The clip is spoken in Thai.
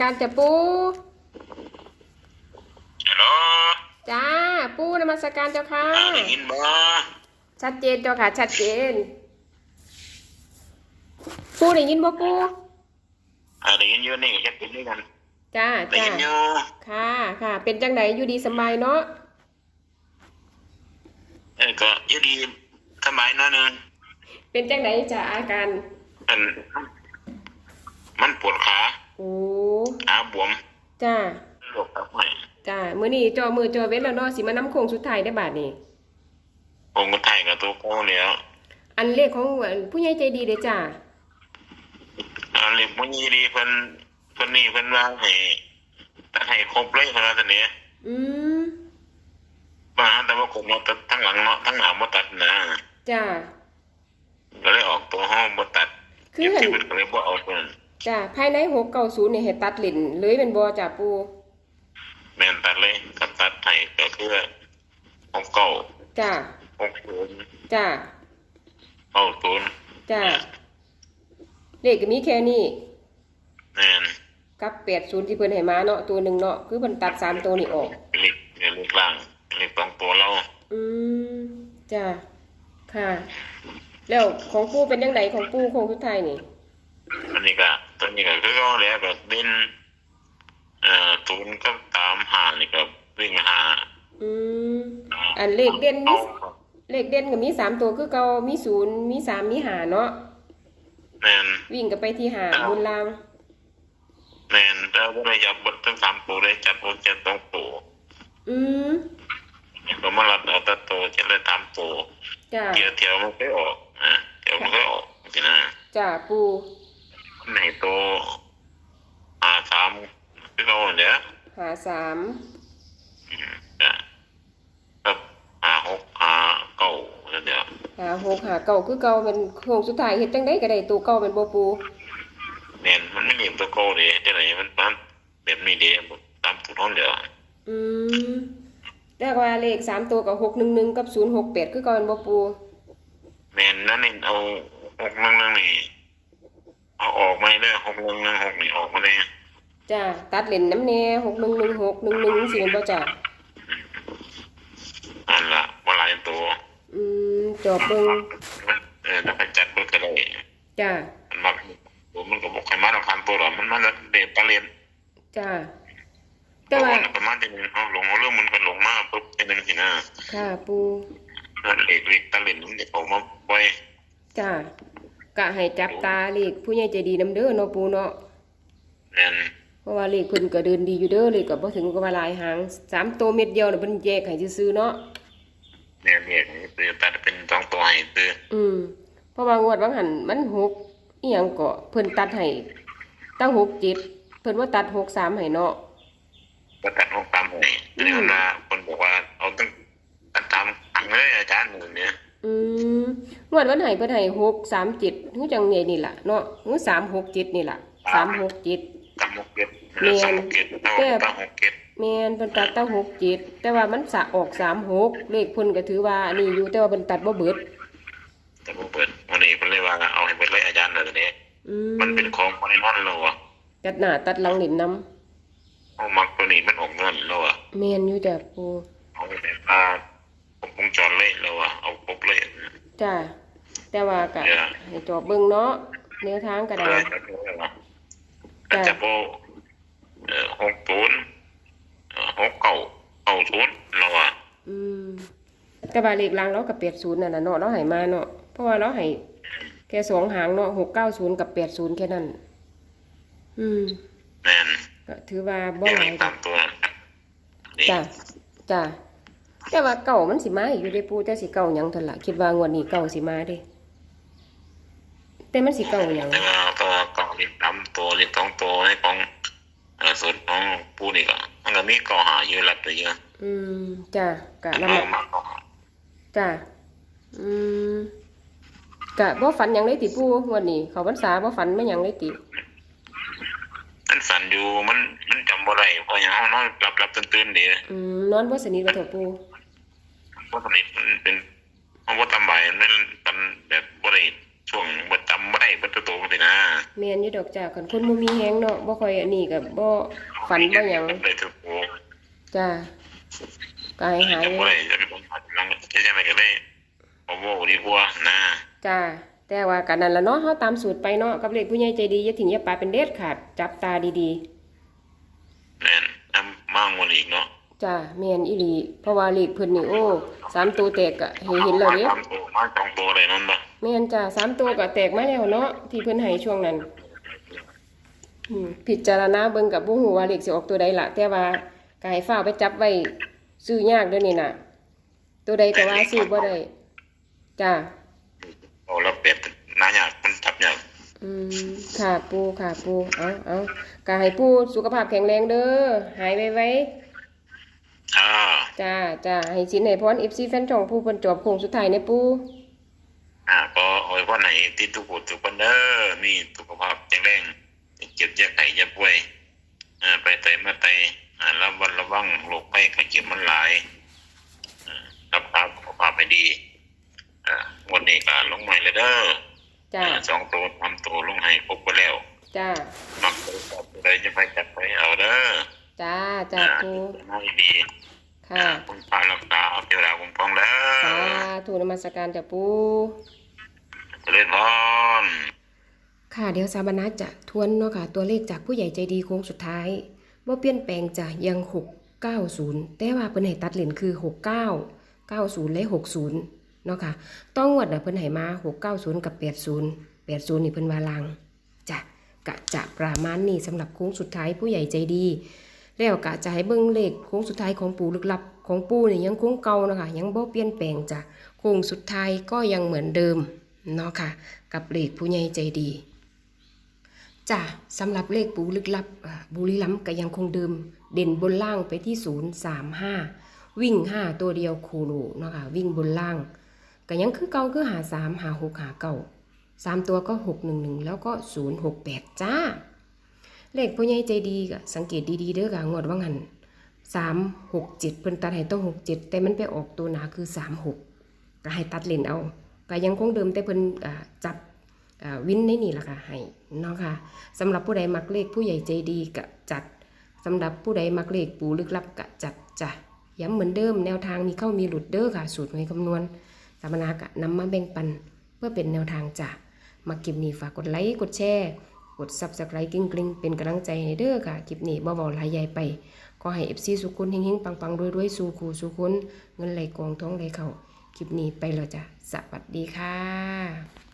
การจะปูฮัลโหลจ้า ปูนมัสการเจ้าค่ะอ่าได้ยินบ่ชัดเจนเจ้าค่ะ ชัดเจน ปูได้ยินบ่ปูอ่าได้ยินอยู่นี่ก็จะกินด้วยกัน จ้าได้จ้ายินอยู่ค่ะค่ะ เป็นจังไดอยู่ดีสำบายเนาะ เออก็อยู่ดีสบายหน้อยหนึงเป็นจังไดจ้าอาการมันมันปวดขา โอ้ ขาบวมจ้าโรคตับใหม่จ้ามื้อนี้จอมือจอเว้นแล้วเนาะสิมาน้ำโค้งสุดท้ายได้บาดนี้ผมก็ไทยกับตัวโก้แล้วอันเลขของผู้ใหญ่ใจดีเด้อจ้าอ่าเรียกมันยีดีเพิ่นเพิ่นนี่เพิ่นว่าให้ตัดให้ครบเลยเพิ่นว่าซั่นนี้อืมมาแต่ว่าคงบ่ตัดทั้งหลังเนาะทั้งหน้าบ่ตัดนะจ้าก็เลยออกตัวห้องบ่ตัดคือเก็บหันชีวิตก็เลยบ่เอาเพิ่น จ้าภายใน690นี่ให้ตัดเล่นเลยเป็นบ่จ้าปูแม่นตัดเลยก็ตัดให้ก็คือของเก่าจ้าของศูนย์จ้าเก้าศูนย์จ้าเลขก็มีแค่นี้แม่นกับแปดศูนย์ที่เพิ่นให้มาเนาะตัวหนึ่งเนาะคือเพิ่นตัดสามตัวนี่ออกเล็กเล็กล่างเล็กสองตัวเราอืมจ้าค่ะ แล้วของปู่เป็นยังไงของปู่โคงสุดท้ายนี่ อันนี้ก็ ตัวนี้ก็คือก็แล้วก็เด่นเอ่อศูนย์ก็ตามหานี่ก็วิ่งหาอืมอันเลขเด่นมีเลขเด่นก็มีสามตัวคือเก่ามีศูนย์มีสามมีหาเนาะแม่นวิ่งก็ไปที่หาบนล่างแม่นแล้วก็ได้จับบททั้งสามตัวได้จับบทเจ็ดสองตัวอืมก็มาลัดเอาแต่ตัวจะได้ตามตัวจ้าเดี๋ยวเที่ยวมันก็ออกนะเดี๋ยวมันก็ออกสินะจ้าปู่ ในตัวหาสามคือเราเนี่ยหาสามอะครับหาหกหาเก้าแล้วเดี๋ยวหาหกหาเก่าคือเก่าเป็นโคงสุดท้ายเฮ็ดจังไดก็ได้ตัวเก่าเป็นบ่ปู่เน่นมันไม่มีตัวโก้ดีที่ไหนมันมันแบบนี้ดีตามผู้ท้องเดี๋ยวอืมแต่ว่าเลขสามตัวกับหกหนึ่งหนึ่งกับศูนย์หกแปดคือเก่าเป็นบ่ปู่แมนนั่นนี่เอาหกนึงนึงนี่ เอาออกมาเลยหกนึงนึงหกนี่ออกมาเลยจ้าตัดเลนน้ำแน่หกหนึ่งหนึ่งหกหนึ่งหนึ่งสิเป็นบ่จ้าอันละว่าหลายตัว อืมจอบเบิ่งเออถ้าไปจัดเบิกก็ได้จ้ามันมาตัวมันก็บอกใครมาเราคันตัวหรอมันมาเด็ดตะเลียนจ้าแต่แต่ว่าว่าประมาณจะนึงเอาลงเอาเรื่องมันก็ลงมาปุ๊บจะนึงสินะค่ะปูนั่นเล็กเล็กตะเลียนมันจะออกมาไว้จ้า กะให้จับตาเลขผู้ใหญ่ใจดีนํเด้อเนาะปูเนาะแมนเพราะว่าเลขเพิ่นก็เดินดีอยู่เด้อเลขก็บ่ถึงกับว่าหลายหางสามตัวเม็ดเดียวน่ะเพิ่นแยกให้ซื่อๆเนาะแมนเนี่ยคือตัดเป็นสองตัวให้คืออืมเพราะว่างวดบางหันมันหกอีหยังก็เพิ่นตัดให้ตั้งหกเจ็ดเพิ่นว่าตัดหกสามให้เนาะก็ตัดหกตามให้เดี๋ยวนะคนบอกว่าเอาตั้งตัดตามถังเลยอาจารย์หนึ่งเนี่ยอืม งวดวันไหนเพิ่นให้หกสามเจ็ดฮู้จังไงนี่ล่ะเนาะฮู้สามหกเจ็ดนี่ล่ะสามหกเจ็ดตามหกเก็ดแม่นสามหกเก็ดเอาแต่ตามหกเก็ดแม่นเพิ่นตัดตั้งหกเจ็ดแต่ว่ามันสะออกสามหกเลขเพิ่นก็ถือว่าอันนี้อยู่แต่ว่าเพิ่นตัดบ่เบิด แต่ผมเปิดวันนี้เพิ่นเลยว่าเอาให้เปิดเลยอาจารย์เลยเนี่ยอืมมันเป็นของคนในนอนเราอะตัดหน้าตัดหลังเล่นน้เอามักตัวนี้มันออกเงินเราอะำแม่นอยู่จ้ะปูเอาไปแบบว่าผมวงจรเลยเราอะเอาครบเลยจ้ะ แต่ว่าก็เนี่ยให้จอบเบิ่งเนาะแนวทางก็ได้เลยจะดูว่าจะโบเอ่อหกศูนย์เอ่อหกเก้าเก้าศูนย์เราอะอืมแต่ว่าเลขหลังเราก็80นั่นน่ะเนาะเราให้มาเนาะเพราะว่าเราให้แค่สองหางเนาะ690กับ80แค่นั้น อืมแม่นก็ถือว่าบ่เดี๋ยวหลานี้ยตามตัวนี่จ้ะจ้ะแต่ว่าเก่ามันสิมาอีกอยู่เด้ปูแต่สิเก่าหยังเท่านั้นล่ะคิดว่างวดนี้เก่าสิมาเด้ แต่มันสิเก่าหยังแต่ว่าตัวกล่องลิตามตัวลิตองตัวในของเอ่อส่วนของผู้นี่ก็มันก็มีก่อหาอยู่รับไปเยอะอืมจ้ะกะละเอามัดมาก่อหาจ้ะอืมกะบ่ฝันหยังเลยติปูงวดนี้เขาพรรษาบ่ฝันไม่หยังเลยติมันสั่นอยู่มันมันจำบ่ได้เพราะอย่างเขานอนหลับหลับตื่นตื่นๆดีอืมนอนบ่สนิทว่าเถอะปูเพราะตอนนี้มันเป็นเพราะว่าตำใบมันตันแบบบ่ได้ ช่วงบ่จำบ่ได้บ่ตัวโตมันสินะแม่นอยู่ดอกจ้าคันคนบ่มีแฮงเนาะบ่ค่อยอันนี้ก็บ่ฝันบ่หยังได้ตัวโตจ้าก็ให้หายจะบ่ได้จะเป็นผัดนังจะยังไงก็ได้โอ้โหดีกว่านะจ้าแต่ว่ากันนั่นล่ะเนาะเฮาตามสูตรไปเนาะกับเลขผู้ใหญ่ใจดีอย่าทิ้งอย่าปาเป็นเด็ดขาดจับตาดีแม่นนำมั่งวันอีกเนาะๆจ้าแม่นอีหลีเพราะว่าเลขเพิ่นนี่โอ้สามตัวแตกก็ให้เห็นแล้วเด้สามตัวมาสองตัวอะไรนั่นบ่ แม่นจ้าสามตัวก็แตกมาแล้วเนาะที่เพิ่นให้ช่วงนั้นอืมพิจารณาเบิ่งกับบ่ฮู้ว่าเลขสิออกตัวใดล่ะ แต่ว่าก็ให้ฟ้าวไปจับไว้ซื้อยากเด้อนี่น่ะ ตัวใดก็ว่าซื้อบ่ได้จ้าเอาแล้วเป็ดหน้ายากมันจับยากอืมค่ะปูค่ะปูเอาเอาก็ให้ปูสุขภาพแข็งแรงเด้อหายไวอ่าๆจ้าจ้าให้สินให้พร FC แฟนช่องผู้เพิ่นจอบโค้งสุดท้ายในปูอ่า ก็เอาไว้ว่าไหนที่ทุกคนทุกคนเด้อมีสุขภาพแข็งแรงเจ็บอย่าไข้อย่าป่วยอ่าไปไตมาไตอ่าระวังระวังโรคภัยไข้เจ็บมันหลายอ่ารักษาสุขภาพให้ดีอ่าวันนี้ก็ลงใหม่เลยเด้อจ้าอ่าสองตัวทำตัวลงให้ครบไปแล้วจ้ามักตัวจับตัวใดจะไปจับไปเอาเด้อจ้าจ้าอ่าปูให้ดีค่ะอ่าคุณพารักษาเอาเทวดาคุ้มครองเด้สาอธุนมัสการจ้าปู เจริญพรค่ะเดี๋ยวสาบานาจะทวนเนาะค่ะ ตัวเลขจากผู้ใหญ่ใจดีโค้งสุดท้ายว่าเปลี่ยนแปลงจะยัง 690 แต่ว่าเพิ่นให้ตัดเหรียญคือ 69 90 และ 60 เนาะค่ะ ต้องงวดนะเพิ่นให้มา 690 กับ 80 80 นี่เพิ่นว่าลางจ้ะกะจะประมาณนี้สำหรับโค้งสุดท้ายผู้ใหญ่ใจดี แล้วกะจะให้เบิ่งเลขโค้งสุดท้ายของปู่ลึกลับของปู่เนี่ยยังโค้งเก่าเนาะคะยังบ่เปลี่ยนแปลงจ้ะโค้งสุดท้ายก็ยังเหมือนเดิม เนาะค่ะ กับเลขผู้ใหญ่ใจดีจ้ะสำหรับเลขปูลึกลับบุรีรัมก็ยังคงเดิม เด่นบนล่างไปที่ 0 3 5 วิ่ง 5 ตัวเดียวโคโลเนาะค่ะวิ่งบนล่างก็ยังคือเก่าคือหา3หา6หาเก่าสามตัวก็ 6 1 1 แล้วก็ 0 6 8 จ้า เลขผู้ใหญ่ใจดีก็สังเกตดีๆเด้อค่ะงวดว่างัน3 6 7เพิ่นตัดให้ต้อง6 7แต่มันไปออกตัวหนาคือ3 6ก็ให้ตัดเลนเอา ก็ยังคงเดิมแต่เพิ่นจับวินในนี่ล่ะค่ะให้เนาะค่ะสำหรับผู้ใดมักเลขผู้ใหญ่ใจดีกะจัดสำหรับผู้ใดมักเลขปูลึกลับกะจัดจ้ะย้ำเหมือนเดิมแนวทางมีเข้ามีหลุดเด้อค่ะ สูตรหน่วยคำนวณสามนากะนำมาแบ่งปัน เพื่อเป็นแนวทางจ้ะมาคลิปนี้ฝากกดไลค์กดแชร์กดซับสไครต์กริ๊งกริ๊งเป็นกำลังใจให้เด้อค่ะคลิปนี้บ่เบาหลายใหญ่ไปขอให้เอฟซีสุขุนเฮงๆปังๆรวยๆสู่คูสู่คนเงินไหลกองท้องไหลเข้า คลิปนี้ไปแล้วจ้ะสวัสดีค่ะ